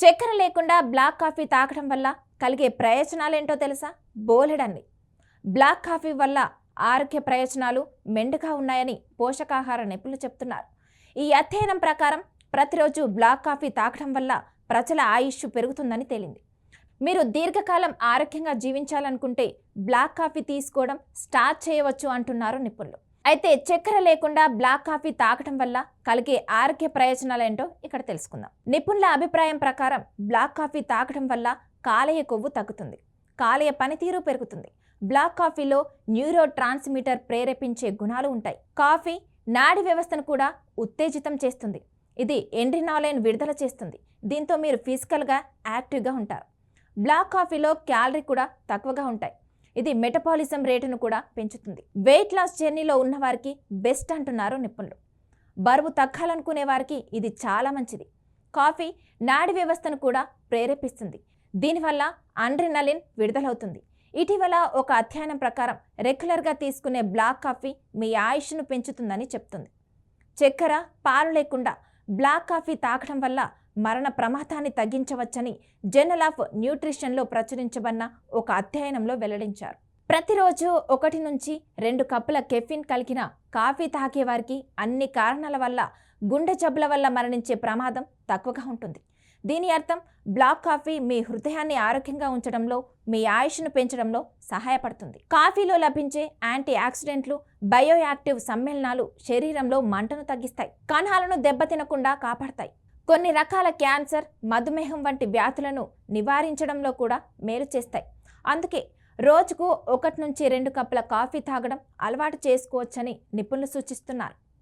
చక్కెర లేకుండా black coffee తాగడం వల్ల కలిగే ప్రయోజనాలేంటో తెలుసా? బోలెడన్ని. బ్లాక్ కాఫీ వల్ల ఆరోగ్య ప్రయోజనాలు మెండుగా ఉన్నాయని పోషకాహార నిపుణులు చెప్తున్నారు. ఈ అధ్యయనం ప్రకారం ప్రతిరోజు బ్లాక్ కాఫీ తాగడం వల్ల ప్రజల ఆయుష్ పెరుగుతుందని తేలింది. మీరు దీర్ఘకాలం ఆరోగ్యంగా జీవించాలనుకుంటే బ్లాక్ కాఫీ తీసుకోవడం స్టార్ట్ చేయవచ్చు అంటున్నారు నిపుణులు. అయితే చక్కెర లేకుండా బ్లాక్ కాఫీ తాగటం వల్ల కలిగే ఆరోగ్య ప్రయోజనాలేంటో ఇక్కడ తెలుసుకుందాం. నిపుణుల అభిప్రాయం ప్రకారం బ్లాక్ కాఫీ తాగటం వల్ల కాలేయ కొవ్వు తగ్గుతుంది కాలేయ పనితీరు పెరుగుతుంది. బ్లాక్ కాఫీలో న్యూరో ట్రాన్స్మిటర్ ప్రేరేపించే గుణాలు ఉంటాయి. కాఫీ నాడి వ్యవస్థను కూడా ఉత్తేజితం చేస్తుంది. ఇది ఎండ్రినాలైన్ విడుదల చేస్తుంది. దీంతో మీరు ఫిజికల్గా యాక్టివ్గా ఉంటారు. బ్లాక్ కాఫీలో క్యాలరీ కూడా తక్కువగా ఉంటాయి. ఇది మెటబాలిజం రేటును కూడా పెంచుతుంది. వెయిట్ లాస్ జర్నీలో ఉన్న వారికి బెస్ట్ అంటున్నారు నిపుణులు. బరువు తగ్గాలనుకునే వారికి ఇది చాలా మంచిది. కాఫీ నాడి వ్యవస్థను కూడా ప్రేరేపిస్తుంది. దీనివల్ల అండ్రినలిన్ విడుదలవుతుంది. ఇటీవల ఒక అధ్యయనం ప్రకారం రెగ్యులర్గా తీసుకునే బ్లాక్ కాఫీ మీ ఆయుష్ను పెంచుతుందని చెప్తుంది. చక్కెర పాలు లేకుండా బ్లాక్ కాఫీ తాగడం వల్ల మరణ ప్రమాదాన్ని తగ్గించవచ్చని జర్నల్ ఆఫ్ న్యూట్రిషన్లో ప్రచురించబడిన ఒక అధ్యయనంలో వెల్లడించారు. ప్రతిరోజు ఒకటి నుంచి రెండు కప్పుల కెఫిన్ కలిగిన కాఫీ తాగే వారికి అన్ని కారణాల వల్ల గుండె జబ్బుల వల్ల మరణించే ప్రమాదం తక్కువగా ఉంటుంది. దీని అర్థం బ్లాక్ కాఫీ మీ హృదయాన్ని ఆరోగ్యంగా ఉంచడంలో మీ ఆయుష్ను పెంచడంలో సహాయపడుతుంది. కాఫీలో లభించే యాంటీ ఆక్సిడెంట్లు బయోయాక్టివ్ సమ్మేళనాలు శరీరంలో మంటను తగ్గిస్తాయి. కణాలను దెబ్బతినకుండా కాపాడతాయి. కొన్ని రకాల క్యాన్సర్ మధుమేహం వంటి వ్యాధులను నివారించడంలో కూడా మేలు చేస్తాయి. అందుకే రోజుకు ఒకటి నుంచి రెండు కప్పుల కాఫీ తాగడం అలవాటు చేసుకోవచ్చని నిపుణులు సూచిస్తున్నారు.